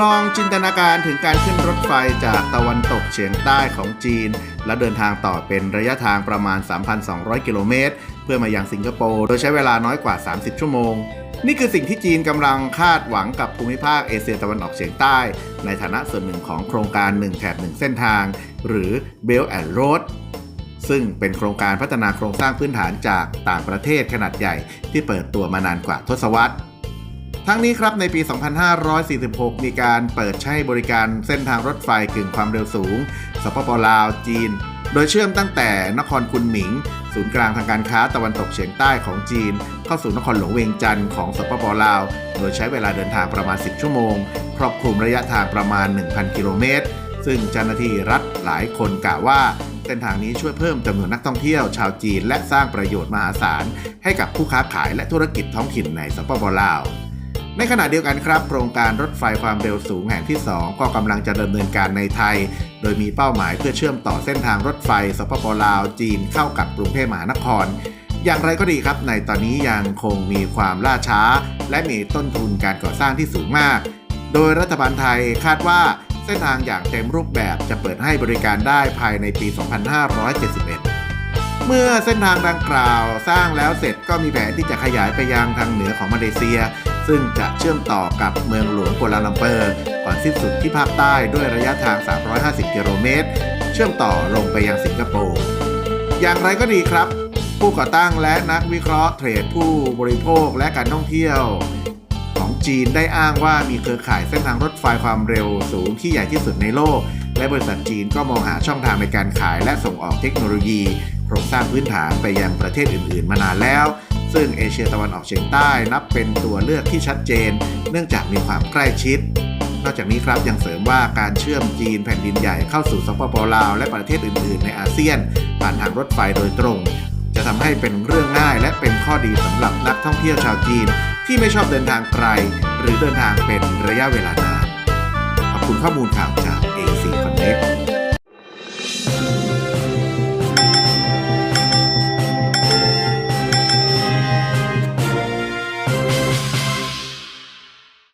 ลองจินตนาการถึงการขึ้นรถไฟจากตะวันตกเฉียงใต้ของจีน และเดินทางต่อเป็นระยะทางประมาณ 3,200 กิโลเมตร เพื่อมาอยังสิงคโปร์ โดยใช้เวลาน้อยกว่า 30 ชั่วโมง นี่คือสิ่งที่จีนกำลังคาดหวังกับภูมิภาคเอเชียตะวันออกเฉียงใต้ ในฐานะส่วนหนึ่งของโครงการ 1 แถบ 1 เส้นทาง หรือ Belt and Road ซึ่งเป็นโครงการพัฒนาโครงสร้างพื้นฐานจากต่างประเทศขนาดใหญ่ที่เปิดตัวมานานกว่าทศวรรษ ทั้งนี้ครับในปี 2546 มีการเปิดใช้บริการเส้นทางรถไฟกึ่งความเร็วสูง สปปลาว จีน โดยเชื่อมตั้งแต่นครคุนหมิง ศูนย์กลางทางการค้าตะวันตกเฉียงใต้ของจีน เข้าสู่นครหลวงเวียงจันทร์ของสปปลาว โดยใช้เวลาเดินทางประมาณ 10 ชั่วโมง ครอบคลุมระยะทางประมาณ 1,000 กิโลเมตร ซึ่งเจ้าหน้าที่รัฐหลายคนกล่าวว่าเส้นทางนี้ช่วยเพิ่มจำนวนนักท่องเที่ยวชาวจีน และสร้างประโยชน์มหาศาลให้กับผู้ค้าขายและธุรกิจท้องถิ่นในสปปลาว ในขณะเดียวกันครับ โครงการรถไฟความเร็วสูงแห่งที่ 2 ก็กำลังจะดำเนินการในไทย โดยมีเป้าหมายเพื่อเชื่อมต่อเส้นทางรถไฟสปปลาวจีนเข้ากับกรุงเทพมหานคร อย่างไรก็ดีครับ ในตอนนี้ยังคงมีความล่าช้า และมีต้นทุนการก่อสร้างที่สูงมาก โดยรัฐบาลไทยคาดว่าเส้นทางอย่างเต็มรูปแบบจะเปิดให้บริการได้ภายในปี 2571เมื่อเส้นทางดังกล่าวสร้างแล้วเสร็จก็มีแผนที่จะขยายไปยังทางเหนือของมาเลเซีย ซึ่งจะเชื่อมต่อกับเมืองหลวงกัวลาลัมเปอร์ ก่อนสิ้นสุดที่ภาคใต้ด้วยระยะทาง 350 กิโลเมตร เชื่อมต่อลงไปยังสิงคโปร์ อย่างไรก็ดีครับ ผู้ก่อตั้งและนักวิเคราะห์เทรดผู้บริโภคและการท่องเที่ยว ของจีนได้อ้างว่ามีเครือข่ายเส้นทางรถไฟความเร็วสูงที่ใหญ่ที่สุดในโลก และบริษัทจีนก็มองหาช่องทางในการขายและส่งออกเทคโนโลยีโครงสร้างพื้นฐานไปยังประเทศอื่น ๆ มานานแล้ว ซึ่งเอเชียตะวันออกเฉียงใต้นับเป็นตัวเลือกที่ชัดเจน เนื่องจากมีความใกล้ชิด นอกจากนี้ครับยังเสริมว่าการเชื่อมจีนแผ่นดินใหญ่เข้าสู่สปปลาว และประเทศอื่น ๆ ในอาเซียน ผ่านทางรถไฟโดยตรง จะทำให้เป็นเรื่องง่าย และเป็นข้อดีสำหรับนักท่องเที่ยวชาวจีน ที่ไม่ชอบเดินทางไกล หรือเดินทางเป็นระยะเวลานานขอบคุณข้อมูลข่าวจาก AC Connect